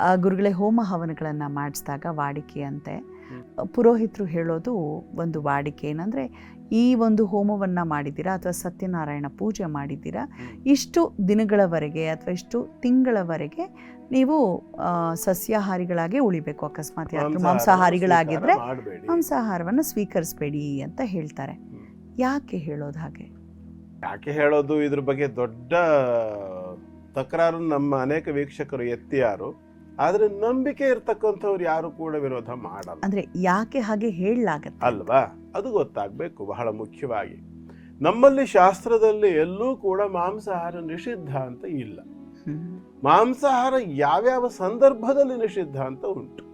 ಆ, ಗುರುಗಳೇ ಹೋಮ ಹವನಗಳನ್ನು ಮಾಡಿಸಿದಾಗ ವಾಡಿಕೆಯಂತೆ ಪುರೋಹಿತರು ಹೇಳೋದು ಒಂದು ವಾಡಿಕೆ ಏನಂದರೆ ಈ ಒಂದು ಹೋಮವನ್ನು ಮಾಡಿದ್ದೀರಾ ಅಥವಾ ಸತ್ಯನಾರಾಯಣ ಪೂಜೆ ಮಾಡಿದ್ದೀರಾ ಇಷ್ಟು ದಿನಗಳವರೆಗೆ ಅಥವಾ ಇಷ್ಟು ತಿಂಗಳವರೆಗೆ ನೀವು ಸಸ್ಯಾಹಾರಿಗಳಾಗೆ ಸಸ್ಯಾಹಾರಿಗಳಾಗೇ ಉಳಿಬೇಕು ಅಕಸ್ಮಾತ್ ಯಾರು ಮಾಂಸಾಹಾರಿಗಳಾಗಿದ್ದರೆ ಮಾಂಸಾಹಾರವನ್ನು ಸ್ವೀಕರಿಸಬೇಡಿ ಅಂತ ಹೇಳ್ತಾರೆ. ಯಾಕೆ ಹೇಳೋದು ಹಾಗೆ? ಯಾಕೆ ಹೇಳೋದು ಇದ್ರ ಬಗ್ಗೆ ದೊಡ್ಡ ತಕರಾರು ನಮ್ಮ ಅನೇಕ ವೀಕ್ಷಕರು ಎತ್ತಿಯಾರು. ಆದ್ರೆ ನಂಬಿಕೆ ಇರ್ತಕ್ಕಂಥವ್ರು ಯಾರು ಕೂಡ ವಿರೋಧ ಮಾಡಲ್ಲ. ಅಂದ್ರೆ ಯಾಕೆ ಹಾಗೆ ಹೇಳಲಾಗತ್ತೆ? ಅಲ್ವಾ? ಅದು ಗೊತ್ತಾಗಬೇಕು ಬಹಳ ಮುಖ್ಯವಾಗಿ. ನಮ್ಮಲ್ಲಿ ಶಾಸ್ತ್ರದಲ್ಲಿ ಎಲ್ಲೂ ಕೂಡ ಮಾಂಸಾಹಾರ ನಿಷಿದ್ಧ ಅಂತ ಇಲ್ಲ. ಮಾಂಸಾಹಾರ ಯಾವ್ಯಾವ ಸಂದರ್ಭದಲ್ಲಿ ನಿಷಿದ್ಧ ಅಂತ ಉಂಟು.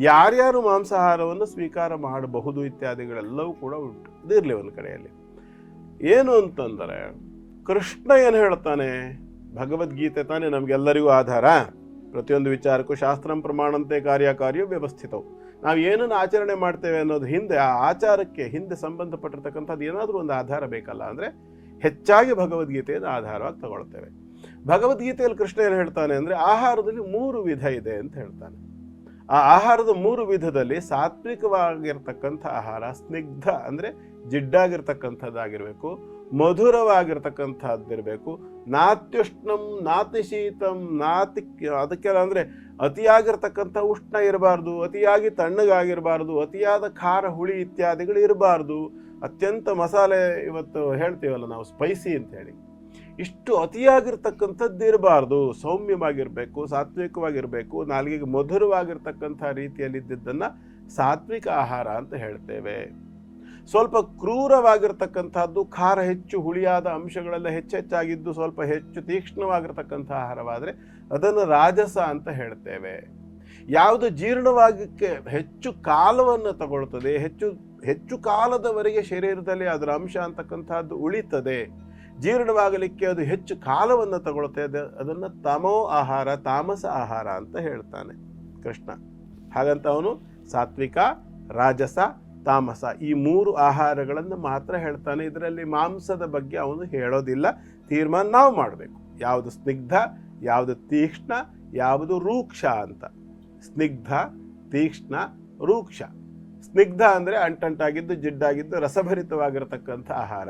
ಯಾರ್ಯಾರು ಮಾಂಸಾಹಾರವನ್ನು ಸ್ವೀಕಾರ ಮಾಡಬಹುದು ಇತ್ಯಾದಿಗಳೆಲ್ಲವೂ ಕೂಡ ಉಂಟು. ಇದಿರಲಿ ಒಂದು ಕಡೆಯಲ್ಲಿ. ಏನು ಅಂತಂದರೆ ಕೃಷ್ಣ ಏನು ಹೇಳ್ತಾನೆ? ಭಗವದ್ಗೀತೆ ತಾನೇ ನಮಗೆಲ್ಲರಿಗೂ ಆಧಾರ. ಪ್ರತಿಯೊಂದು ವಿಚಾರಕ್ಕೂ ಶಾಸ್ತ್ರಂ ಪ್ರಮಾಣಂತೆ ಕಾರ್ಯಕಾರಿಯು ವ್ಯವಸ್ಥಿತವು ನಾವು ಏನನ್ನು ಆಚರಣೆ ಮಾಡ್ತೇವೆ ಅನ್ನೋದು ಹಿಂದೆ, ಆ ಆಚಾರಕ್ಕೆ ಹಿಂದೆ ಸಂಬಂಧಪಟ್ಟಿರ್ತಕ್ಕಂಥದ್ದು ಏನಾದರೂ ಒಂದು ಆಧಾರ ಬೇಕಲ್ಲ ಅಂದರೆ ಹೆಚ್ಚಾಗಿ ಭಗವದ್ಗೀತೆಯನ್ನು ಆಧಾರವಾಗಿ ತಗೊಳ್ತೇವೆ. ಭಗವದ್ಗೀತೆಯಲ್ಲಿ ಕೃಷ್ಣ ಏನು ಹೇಳ್ತಾನೆ ಅಂದರೆ ಆಹಾರದಲ್ಲಿ ಮೂರು ವಿಧ ಇದೆ ಅಂತ ಹೇಳ್ತಾನೆ. ಆ ಆಹಾರದ ಮೂರು ವಿಧದಲ್ಲಿ ಸಾತ್ವಿಕವಾಗಿರ್ತಕ್ಕಂಥ ಆಹಾರ, ಸ್ನಿಗ್ಧ ಅಂದರೆ ಜಿಡ್ಡಾಗಿರ್ತಕ್ಕಂಥದ್ದಾಗಿರಬೇಕು, ಮಧುರವಾಗಿರ್ತಕ್ಕಂಥದ್ದಿರಬೇಕು, ನಾತ್ಯುಷ್ಣಂ, ನಾತಿಶೀತಂ, ನಾತಿ ಅದಕ್ಕೆಲ್ಲ ಅಂದರೆ ಅತಿಯಾಗಿರ್ತಕ್ಕಂಥ ಉಷ್ಣ ಇರಬಾರ್ದು, ಅತಿಯಾಗಿ ತಣ್ಣಗಾಗಿರಬಾರ್ದು, ಅತಿಯಾದ ಖಾರ, ಹುಳಿ ಇತ್ಯಾದಿಗಳು ಇರಬಾರ್ದು. ಅತ್ಯಂತ ಮಸಾಲೆ ಇವತ್ತು ಹೇಳ್ತೀವಲ್ಲ ನಾವು ಸ್ಪೈಸಿ ಅಂತ ಹೇಳಿ. ಇಷ್ಟು ಅತಿಯಾಗಿರ್ತಕ್ಕಂಥದ್ದು ಇರಬಾರ್ದು, ಸೌಮ್ಯವಾಗಿರಬೇಕು, ಸಾತ್ವಿಕವಾಗಿರಬೇಕು, ನಾಲ್ಗೆಗೆ ಮಧುರವಾಗಿರ್ತಕ್ಕಂಥ ರೀತಿಯಲ್ಲಿದ್ದದ್ದನ್ನು ಸಾತ್ವಿಕ ಆಹಾರ ಅಂತ ಹೇಳ್ತೇವೆ. ಸ್ವಲ್ಪ ಕ್ರೂರವಾಗಿರ್ತಕ್ಕಂಥದ್ದು, ಖಾರ ಹೆಚ್ಚು ಹುಳಿಯಾದ ಅಂಶಗಳೆಲ್ಲ ಹೆಚ್ಚೆಚ್ಚಾಗಿದ್ದು ಸ್ವಲ್ಪ ಹೆಚ್ಚು ತೀಕ್ಷ್ಣವಾಗಿರ್ತಕ್ಕಂಥ ಆಹಾರವಾದರೆ ಅದನ್ನು ರಾಜಸ ಅಂತ ಹೇಳ್ತೇವೆ. ಯಾವುದು ಜೀರ್ಣವಾಗಕ್ಕೆ ಹೆಚ್ಚು ಕಾಲವನ್ನು ತಗೊಳ್ತದೆ, ಹೆಚ್ಚು ಹೆಚ್ಚು ಕಾಲದವರೆಗೆ ಶರೀರದಲ್ಲಿ ಅದರ ಅಂಶ ಅಂತಕ್ಕಂಥದ್ದು ಉಳಿತದೆ. ಜೀರ್ಣವಾಗಲಿಕ್ಕೆ ಅದು ಹೆಚ್ಚು ಕಾಲವನ್ನು ತಗೊಳುತ್ತೆ ಅದು, ಅದನ್ನು ತಮೋ ಆಹಾರ, ತಾಮಸ ಆಹಾರ ಅಂತ ಹೇಳ್ತಾನೆ ಕೃಷ್ಣ. ಹಾಗಂತ ಅವನು ಸಾತ್ವಿಕ, ರಾಜಸ, ತಾಮಸ ಈ ಮೂರು ಆಹಾರಗಳನ್ನು ಮಾತ್ರ ಹೇಳ್ತಾನೆ. ಇದರಲ್ಲಿ ಮಾಂಸದ ಬಗ್ಗೆ ಅವನು ಹೇಳೋದಿಲ್ಲ. ತೀರ್ಮಾನ ನಾವು ಮಾಡಬೇಕು. ಯಾವುದು ಸ್ನಿಗ್ಧ, ಯಾವುದು ತೀಕ್ಷ್ಣ, ಯಾವುದು ರೂಕ್ಷ ಅಂತ. ಸ್ನಿಗ್ಧ, ತೀಕ್ಷ್ಣ, ರೂಕ್ಷ. ಸ್ನಿಗ್ಧ ಅಂದರೆ ಅಂಟಂಟಾಗಿದ್ದು, ಜಿಡ್ಡಾಗಿದ್ದು, ರಸಭರಿತವಾಗಿರತಕ್ಕಂಥ ಆಹಾರ.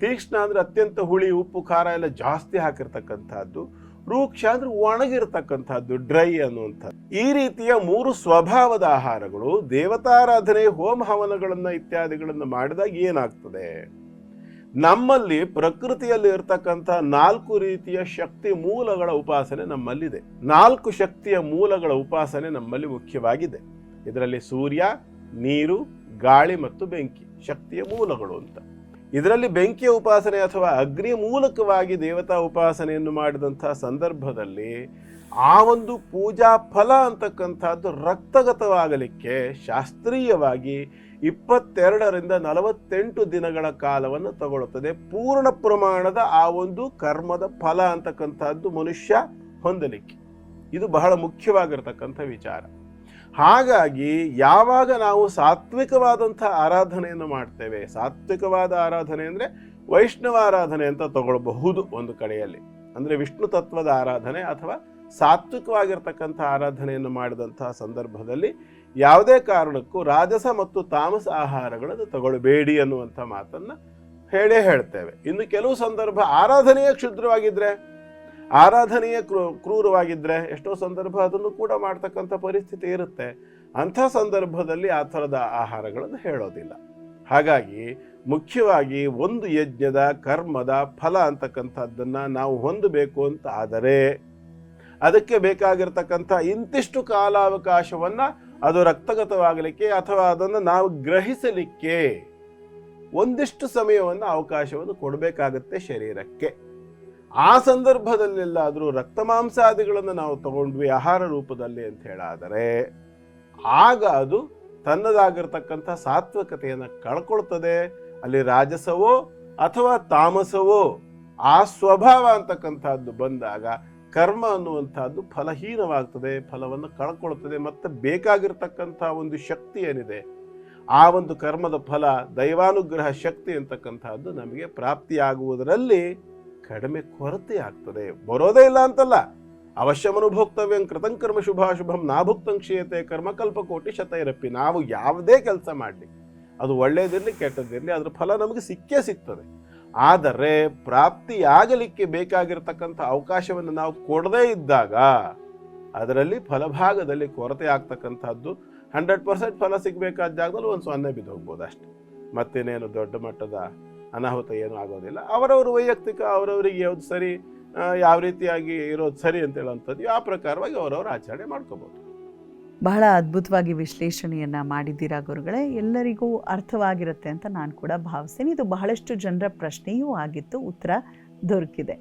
ತೀಕ್ಷ್ಣ ಅಂದರೆ ಅತ್ಯಂತ ಹುಳಿ, ಉಪ್ಪು, ಖಾರ ಎಲ್ಲ ಜಾಸ್ತಿ ಹಾಕಿರ್ತಕ್ಕಂಥದ್ದು. ರೂಕ್ಷ ಅಂದ್ರೆ ಒಣಗಿರ್ತಕ್ಕಂಥದ್ದು, ಡ್ರೈ ಅನ್ನುವಂಥದ್ದು. ಈ ರೀತಿಯ ಮೂರು ಸ್ವಭಾವದ ಆಹಾರಗಳು, ದೇವತಾರಾಧನೆ ಹೋಮ ಹವನಗಳನ್ನ ಇತ್ಯಾದಿಗಳನ್ನು ಮಾಡಿದಾಗ ಏನಾಗ್ತದೆ? ನಮ್ಮಲ್ಲಿ ಪ್ರಕೃತಿಯಲ್ಲಿ ಇರತಕ್ಕಂಥ ನಾಲ್ಕು ರೀತಿಯ ಶಕ್ತಿ ಮೂಲಗಳ ಉಪಾಸನೆ ನಮ್ಮಲ್ಲಿದೆ. ನಾಲ್ಕು ಶಕ್ತಿಯ ಮೂಲಗಳ ಉಪಾಸನೆ ನಮ್ಮಲ್ಲಿ ಮುಖ್ಯವಾಗಿದೆ. ಇದರಲ್ಲಿ ಸೂರ್ಯ, ನೀರು, ಗಾಳಿ ಮತ್ತು ಬೆಂಕಿ, ಶಕ್ತಿಯ ಮೂಲಗಳು ಅಂತ. ಇದರಲ್ಲಿ ಬೆಂಕಿಯ ಉಪಾಸನೆ ಅಥವಾ ಅಗ್ನಿ ಮೂಲಕವಾಗಿ ದೇವತಾ ಉಪಾಸನೆಯನ್ನು ಮಾಡಿದಂಥ ಸಂದರ್ಭದಲ್ಲಿ ಆ ಒಂದು ಪೂಜಾ ಫಲ ಅಂತಕ್ಕಂಥದ್ದು ರಕ್ತಗತವಾಗಲಿಕ್ಕೆ ಶಾಸ್ತ್ರೀಯವಾಗಿ ಇಪ್ಪತ್ತೆರಡರಿಂದ ನಲವತ್ತೆಂಟು ದಿನಗಳ ಕಾಲವನ್ನು ತಗೊಳ್ಳುತ್ತದೆ. ಪೂರ್ಣ ಪ್ರಮಾಣದ ಆ ಒಂದು ಕರ್ಮದ ಫಲ ಅಂತಕ್ಕಂಥದ್ದು ಮನುಷ್ಯ ಹೊಂದಲಿಕ್ಕೆ. ಇದು ಬಹಳ ಮುಖ್ಯವಾಗಿರ್ತಕ್ಕಂಥ ವಿಚಾರ. ಹಾಗಾಗಿ ಯಾವಾಗ ನಾವು ಸಾತ್ವಿಕವಾದಂಥ ಆರಾಧನೆಯನ್ನು ಮಾಡ್ತೇವೆ, ಸಾತ್ವಿಕವಾದ ಆರಾಧನೆ ಅಂದರೆ ವೈಷ್ಣವ ಆರಾಧನೆ ಅಂತ ತಗೊಳ್ಬಹುದು ಒಂದು ಕಡೆಯಲ್ಲಿ. ಅಂದರೆ ವಿಷ್ಣು ತತ್ವದ ಆರಾಧನೆ ಅಥವಾ ಸಾತ್ವಿಕವಾಗಿರ್ತಕ್ಕಂಥ ಆರಾಧನೆಯನ್ನು ಮಾಡಿದಂತಹ ಸಂದರ್ಭದಲ್ಲಿ ಯಾವುದೇ ಕಾರಣಕ್ಕೂ ರಾಜಸ ಮತ್ತು ತಾಮಸ ಆಹಾರಗಳನ್ನು ತಗೊಳ್ಬೇಡಿ ಅನ್ನುವಂಥ ಮಾತನ್ನು ಹೇಳೇ ಹೇಳ್ತೇವೆ. ಇನ್ನು ಕೆಲವು ಸಂದರ್ಭ ಆರಾಧನೆಯೇ ಕ್ಷುದ್ರವಾಗಿದ್ರೆ ಆರಾಧನೆಯೇ ಕ್ರೂ ಕ್ರೂರವಾಗಿದ್ದರೆ ಎಷ್ಟೋ ಸಂದರ್ಭ ಅದನ್ನು ಕೂಡ ಮಾಡ್ತಕ್ಕಂಥ ಪರಿಸ್ಥಿತಿ ಇರುತ್ತೆ. ಅಂಥ ಸಂದರ್ಭದಲ್ಲಿ ಆ ಥರದ ಆಹಾರಗಳನ್ನು ಹೇಳೋದಿಲ್ಲ. ಹಾಗಾಗಿ ಮುಖ್ಯವಾಗಿ ಒಂದು ಯಜ್ಞದ ಕರ್ಮದ ಫಲ ಅಂತಕ್ಕಂಥದ್ದನ್ನು ನಾವು ಹೊಂದಬೇಕು ಅಂತ ಆದರೆ ಅದಕ್ಕೆ ಬೇಕಾಗಿರ್ತಕ್ಕಂಥ ಇಂತಿಷ್ಟು ಕಾಲಾವಕಾಶವನ್ನು ಅದು ರಕ್ತಗತವಾಗಲಿಕ್ಕೆ ಅಥವಾ ಅದನ್ನು ನಾವು ಗ್ರಹಿಸಲಿಕ್ಕೆ ಒಂದಿಷ್ಟು ಸಮಯವನ್ನು ಅವಕಾಶವನ್ನು ಕೊಡಬೇಕಾಗತ್ತೆ ಶರೀರಕ್ಕೆ. ಆ ಸಂದರ್ಭದಲ್ಲೆಲ್ಲಾದರೂ ರಕ್ತ ಮಾಂಸಾದಿಗಳನ್ನು ನಾವು ತಗೊಂಡ್ವಿ ಆಹಾರ ರೂಪದಲ್ಲಿ ಅಂತ ಹೇಳಾದರೆ, ಆಗ ಅದು ತನ್ನದಾಗಿರ್ತಕ್ಕಂಥ ಸಾತ್ವಿಕತೆಯನ್ನು ಕಳ್ಕೊಳ್ತದೆ. ಅಲ್ಲಿ ರಾಜಸವೋ ಅಥವಾ ತಾಮಸವೋ, ಆ ಸ್ವಭಾವ ಅಂತಕ್ಕಂಥದ್ದು ಬಂದಾಗ ಕರ್ಮ ಅನ್ನುವಂಥದ್ದು ಫಲಹೀನವಾಗ್ತದೆ, ಫಲವನ್ನು ಕಳ್ಕೊಳ್ತದೆ, ಮತ್ತು ಬೇಕಾಗಿರ್ತಕ್ಕಂಥ ಒಂದು ಶಕ್ತಿ ಏನಿದೆ, ಆ ಒಂದು ಕರ್ಮದ ಫಲ ದೈವಾನುಗ್ರಹ ಶಕ್ತಿ ಅಂತಕ್ಕಂಥದ್ದು ನಮಗೆ ಪ್ರಾಪ್ತಿಯಾಗುವುದರಲ್ಲಿ ಕಡಿಮೆ ಕೊರತೆ ಆಗ್ತದೆ. ಬರೋದೇ ಇಲ್ಲ ಅಂತಲ್ಲ. ಅವಶ್ಯಮನುಭೋಕ್ತವ್ಯಂ ಕೃತಂ ಕರ್ಮ ಶುಭಾಶುಭಂ ನಾಭುಕ್ತಂ ಕ್ಷೀಯತೆ ಕರ್ಮಕಲ್ಪಕೋಟಿ ಶತೈರಪ್ಪಿ. ನಾವು ಯಾವುದೇ ಕೆಲಸ ಮಾಡಲಿ. ಅದು ಒಳ್ಳೇದಿರಲಿ, ಕೆಟ್ಟದಿರಲಿ, ಅದ್ರ ಫಲ ನಮಗೆ ಸಿಕ್ಕೇ ಸಿಗ್ತದೆ. ಆದರೆ ಪ್ರಾಪ್ತಿಯಾಗಲಿಕ್ಕೆ ಬೇಕಾಗಿರತಕ್ಕಂಥ ಅವಕಾಶವನ್ನು ನಾವು ಕೊಡದೇ ಇದ್ದಾಗ ಅದರಲ್ಲಿ ಫಲಭಾಗದಲ್ಲಿ ಕೊರತೆ ಆಗ್ತಕ್ಕಂಥದ್ದು ಹಂಡ್ರೆಡ್ ಪರ್ಸೆಂಟ್ ಫಲ ಸಿಗಬೇಕಾದ ಜಾಗದಲ್ಲಿ ಒಂದು ಸೊನ್ನೆ ಬಿದ್ದು ಹೋಗ್ಬೋದು ಅಷ್ಟೆ. ಮತ್ತೇನೇನು ದೊಡ್ಡ ಮಟ್ಟದ ಅನಾಹುತ ಏನೂ ಆಗೋದಿಲ್ಲ. ಅವರವ್ರ ವೈಯಕ್ತಿಕ, ಅವರವರಿಗೆ ಯಾವ್ದು ಸರಿ ಯಾವ ರೀತಿಯಾಗಿ ಇರೋದು ಸರಿ ಅಂತ ಹೇಳುವಂಥದ್ದು ಆ ಪ್ರಕಾರವಾಗಿ ಅವರವರು ಆಚರಣೆ ಮಾಡ್ಕೋಬೋದು. ಬಹಳ ಅದ್ಭುತವಾಗಿ ವಿಶ್ಲೇಷಣೆಯನ್ನು ಮಾಡಿದ್ದೀರಾ ಗುರುಗಳೇ? ಎಲ್ಲರಿಗೂ ಅರ್ಥವಾಗಿರುತ್ತೆ ಅಂತ ನಾನು ಕೂಡ ಭಾವಿಸ್ತೀನಿ. ಇದು ಬಹಳಷ್ಟು ಜನರ ಪ್ರಶ್ನೆಯೂ ಆಗಿತ್ತು. ಉತ್ತರ ದೊರಕಿದೆ.